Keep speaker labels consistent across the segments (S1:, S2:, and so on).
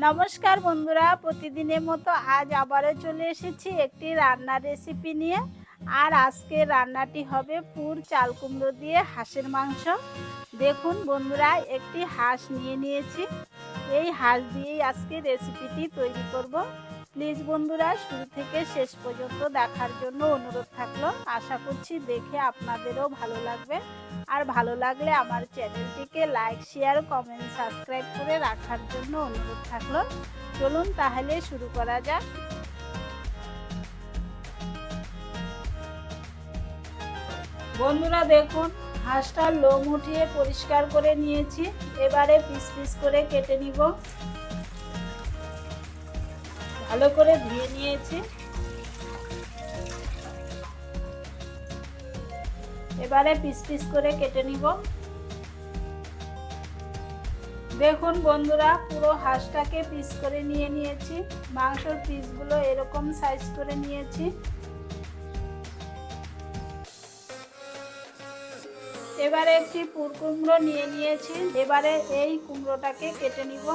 S1: নমস্কার বন্ধুরা, প্রতিদিনের মতো আজ আবারও চলে এসেছি একটি রান্নার রেসিপি নিয়ে। আর আজকে রান্নাটি হবে পুর চাল কুমড়ো দিয়ে হাঁসের মাংস। দেখুন বন্ধুরা, একটি হাঁস নিয়ে নিয়েছি। এই হাঁস দিয়েই আজকে রেসিপিটি তৈরি করব। প্লিজ বন্ধুরা, শুরু থেকে শেষ পর্যন্ত দেখার জন্য অনুরোধ থাকল। আশা করছি দেখে আপনাদেরও ভালো লাগবে। আর ভালো লাগলে আমার চ্যানেলটিকে লাইক, শেয়ার, কমেন্ট, সাবস্ক্রাইব করে রাখার জন্য অনুরোধ থাকল। চলুন তাহলে শুরু করা যাক। বন্ধুরা দেখুন, হাঁসটার লোম উঠিয়ে পরিষ্কার করে নিয়েছি। এবারে পিস পিস করে কেটে নিব। ভালো করে ধুয়ে নিয়েছি। এবারে পিস পিস করে কেটে নিব। দেখুন বন্ধুরা, পুরো হাঁসটাকে পিস করে নিয়ে নিয়েছি। মাংসর পিসগুলো এরকম সাইজ করে নিয়েছি। এবারে একটি পুর কুমড়ো নিয়ে নিয়েছি। এবারে এই কুমড়োটাকে কেটে নিব।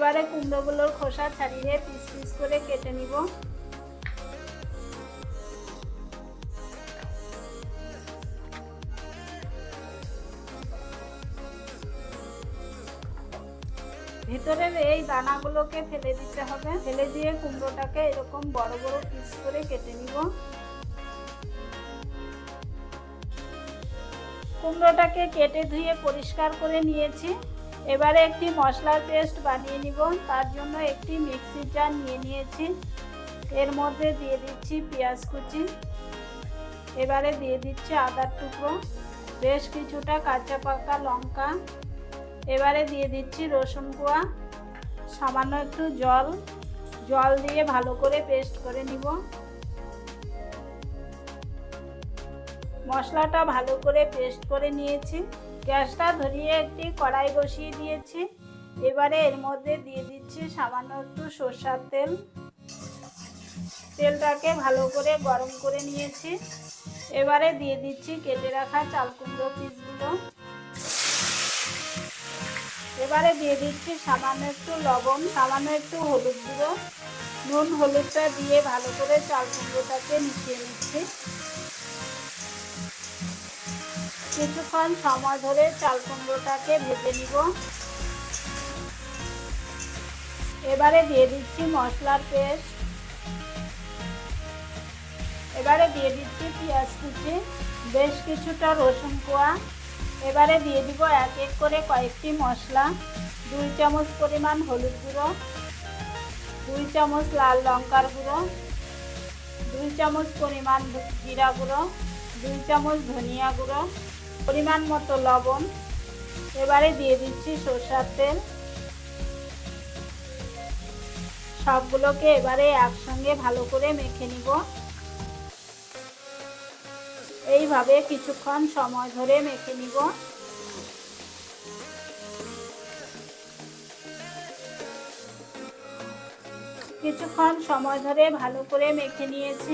S1: এবারে কুমড়োগুলোর খোসা ছাড়িয়ে পিস পিস করে কেটে নিব। ভেতরের এই দানাগুলোকে ফেলে দিতে হবে। ফেলে দিয়ে কুমড়োটাকে এরকম বড় বড় পিস করে কেটে নিব। কুমড়োটাকে কেটে ধুয়ে পরিষ্কার করে নিয়েছি। এবারে একটি মশলার পেস্ট বানিয়ে নিব। তার জন্য একটি মিক্সির জার নিয়ে নিয়েছি। এর মধ্যে দিয়ে দিচ্ছি পেঁয়াজ কুচি। এবারে দিয়ে দিচ্ছি আদার টুকরো, বেশ কিছুটা কাঁচা পাকা লঙ্কা। এবারে দিয়ে দিচ্ছি রসুন কোয়া, সামান্য একটু জল। জল দিয়ে ভালো করে পেস্ট করে নিব। মশলাটা ভালো করে পেস্ট করে নিয়েছি। গ্যাসটা ধরিয়ে একটি কড়াই বসিয়ে দিয়েছি। এবারে এর মধ্যে দিয়ে দিচ্ছি সামান্য একটু সর্ষার তেল। তেলটাকে ভালো করে গরম করে নিয়েছি। এবারে দিয়ে দিচ্ছি কেটে রাখা চাল কুমড়ো পিসগুলো। এবারে দিয়ে দিচ্ছি সামান্য একটু লবণ, সামান্য একটু হলুদ গুঁড়ো। নুন, হলুদটা দিয়ে ভালো করে চাল কুমড়োটাকে মিশিয়ে নিচ্ছি। কিছুক্ষণ সময় ধরে চাল কুমড়োটাকে ভেজে নিব। এবারে দিয়ে দিচ্ছি মশলার পেস্ট। এবারে দিয়ে দিচ্ছি পেঁয়াজ কুচি, বেশ কিছুটা রসুন কোয়া। এবারে দিয়ে দিব এক এক করে কয়েকটি মশলা, দুই চামচ পরিমাণ হলুদ গুঁড়ো, দুই চামচ লাল লঙ্কার গুঁড়ো, দুই চামচ পরিমাণ জিরা গুঁড়ো, দুই চামচ ধনিয়া গুঁড়ো পরিমাণ মতো লবণ। এবারে দিয়ে দিচ্ছি সরষার তেল। সবগুলোকে এবারে একসঙ্গে ভালো করে মেখে নিব। এইভাবে কিছুক্ষণ সময় ধরে মেখে নিব। কিছুক্ষণ সময় ধরে ভালো করে মেখে নিয়েছি।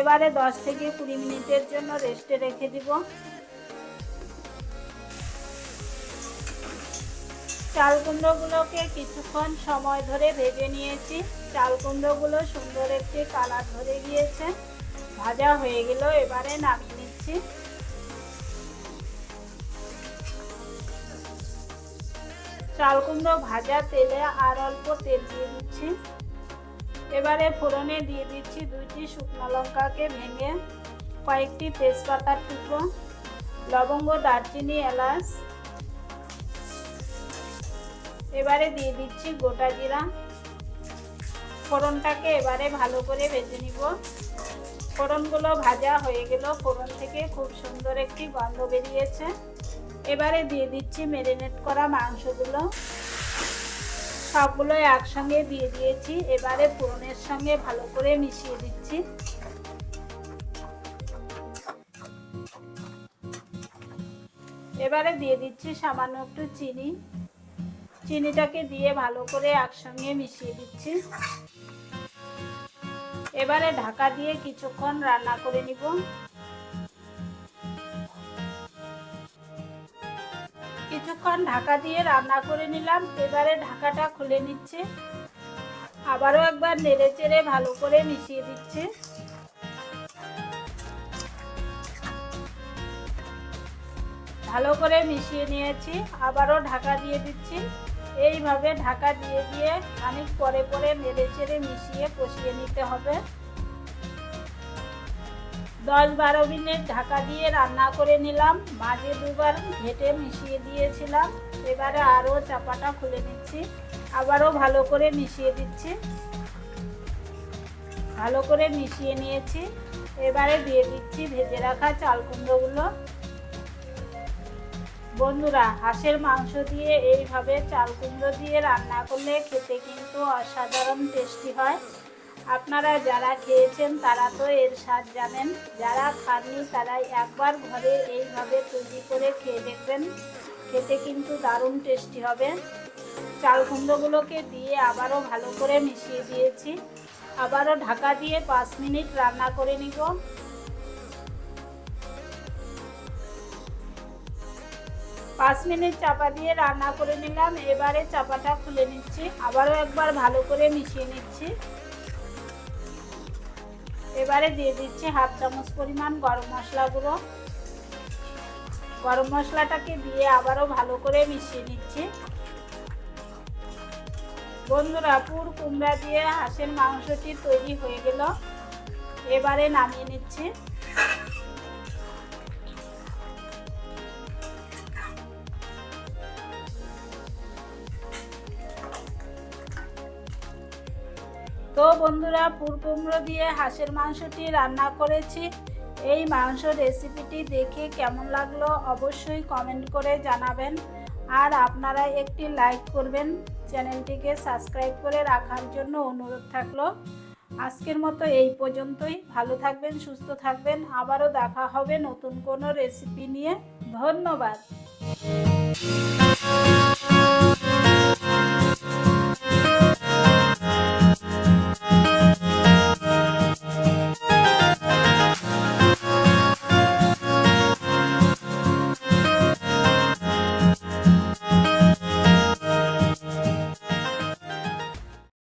S1: এবারে 10 থেকে কুড়ি মিনিটের জন্য রেস্টে রেখে দিব। চাল কুমড়োগুলোকে কিছুক্ষণ সময় ধরে ভেজে নিয়েছি। চাল কুমড়োগুলো সুন্দর একটি কালার ধরে গিয়েছে। ভাজা হয়ে গেল, এবারে নামিয়ে নিচ্ছি। চাল কুমড়ো ভাজা তেলে আর অল্প তেল দিয়ে দিচ্ছি। এবারে ফোড়নে দিয়ে দিচ্ছি দুইটি শুকনো লঙ্কাকে ভেঙে কয়েকটি তেজপাতার টুকরো, লবঙ্গ, দারচিনি, এলাচ। এবারে দিয়ে দিচ্ছি গোটা জিরা। ফোড়নটাকে এবারে ভালো করে ভেজে নিব। ফোড়নগুলো ভাজা হয়ে গেল। ফোড়ন থেকে খুব সুন্দর একটি গন্ধ বেরিয়েছে। এবারে দিয়ে দিচ্ছি ম্যারিনেট করা মাংসগুলো। সবগুলো একসঙ্গে দিয়ে দিয়েছি। এবারে ফোড়নের সঙ্গে ভালো করে মিশিয়ে দিচ্ছি। এবারে দিয়ে দিচ্ছি সামান্য একটু চিনি। চিনিটাকে দিয়ে ভালো করে একসঙ্গে মিশিয়ে দিচ্ছি। এবারে ঢাকা দিয়ে কিছুক্ষণ রান্না করে নিব। কিছুক্ষণ ঢাকা দিয়ে রান্না করে নিলাম। এবারে ঢাকাটা খুলে নিচ্ছে। আবারও একবার নেড়ে চেড়ে ভালো করে মিশিয়ে দিচ্ছে। ভালো করে মিশিয়ে নিয়েছি। আবারও ঢাকা দিয়ে দিচ্ছি। এইভাবে ঢাকা দিয়ে দিয়ে খানিক পরে পরে নেড়ে চেড়ে মিশিয়ে কষিয়ে নিতে হবে। দশ বারো মিনিট ঢাকা দিয়ে রান্না করে নিলাম। মাঝে দুবার ঘেটে মিশিয়ে দিয়েছিলাম। এবারে আরও চাপাটা খুলে নিচ্ছি। আবারও ভালো করে মিশিয়ে দিচ্ছি। ভালো করে মিশিয়ে নিয়েছি। এবারে দিয়ে দিচ্ছি ভেজে রাখা চাল কুমড়োগুলো বন্ধুরা, হাঁসের মাংস দিয়ে এইভাবে চাল কুমড়ো দিয়ে রান্না করলে খেতে কিন্তু অসাধারণ টেস্টি হয়। আপনারা যারা খেয়েছেন তারা তো এর স্বাদ জানেন, যারা খাননি তারা একবার ঘরে এইভাবে তৈরি করে খেয়ে দেখবেন, খেতে কিন্তু দারুণ টেস্টি হবে। চাল কুমড়োগুলোকে দিয়ে আবারও ভালো করে মিশিয়ে দিয়েছি। আবারও ঢাকা দিয়ে পাঁচ মিনিট রান্না করে নিব। পাঁচ মিনিট চাপা দিয়ে রান্না করে নিলাম। এবারে চাপাটা খুলে নিচ্ছি। আবারও একবার ভালো করে মিশিয়ে নিচ্ছি। এবারে দিয়ে দিচ্ছি হাফ চামচ পরিমাণ গরম মশলা গুঁড়ো। গরম মশলাটাকে দিয়ে আবারও ভালো করে মিশিয়ে নিচ্ছি। বন্ধুরা, পুর কুমড়া দিয়ে হাঁসের মাংসটি তৈরি হয়ে গেল। এবারে নামিয়ে নিচ্ছি। তো বন্ধুরা পুর কুমড়ো দিয়ে হাঁসের মাংসটি রান্না করেছি। এই মাংস রেসিপিটি দেখে কেমন লাগল অবশ্যই কমেন্ট করে জানাবেন। আর আপনারা একটি লাইক করবেন, চ্যানেলটিকে সাবস্ক্রাইব করে রাখার জন্য অনুরোধ থাকল। আজকের মতো এই পর্যন্তই। ভালো থাকবেন, সুস্থ থাকবেন। আবারও দেখা হবে নতুন কোনো রেসিপি নিয়ে। ধন্যবাদ।